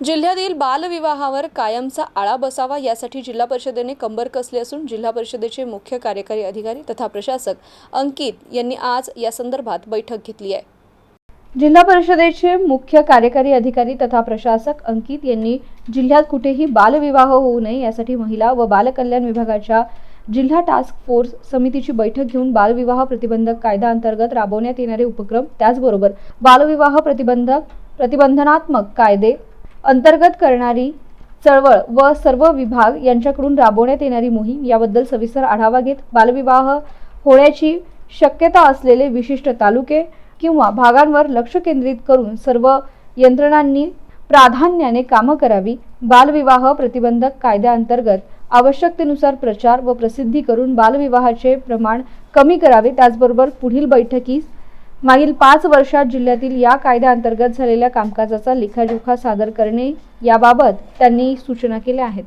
जिल्ह्यातील बालविवाहावर कायमचा आळा बसावा यासाठी जिल्हा परिषदेने कंबर कसली असून जिल्हा परिषदेचे मुख्य कार्यकारी अधिकारी तथा प्रशासक अंकित यांनी आज या संदर्भात बैठक घेतली आहे. जिल्हा परिषदेचे मुख्य कार्यकारी अधिकारी तथा प्रशासक अंकित यांनी जिल्ह्यात कुठेही बालविवाह होऊ नये यासाठी महिला व बालकल्याण विभागाच्या जिल्हा टास्क फोर्स समितीची बैठक घेऊन बालविवाह प्रतिबंधक कायदा अंतर्गत राबवण्यात येणारे उपक्रम त्याचबरोबर बालविवाह प्रतिबंधक प्रतिबंधनात्मक कायदे अंतर्गत करणारी चळवळ व सर्व विभाग यांच्याकडून राबवण्यात येणारी मोहीम याबद्दल सविस्तर आढावा घेत बालविवाह होण्याची शक्यता असलेले विशिष्ट तालुके किंवा भागांवर लक्ष केंद्रित करून सर्व यंत्रणांनी प्राधान्याने कामं करावी. बालविवाह प्रतिबंधक कायद्याअंतर्गत आवश्यकतेनुसार प्रचार व प्रसिद्धी करून बालविवाहाचे प्रमाण कमी करावे. त्याचबरोबर पुढील बैठकीस मागील पाच वर्षात जिल्ह्यातील या कायद्याअंतर्गत झालेल्या कामकाजाचा लेखाजोखा सादर करणे याबाबत त्यांनी सूचना केल्या आहेत.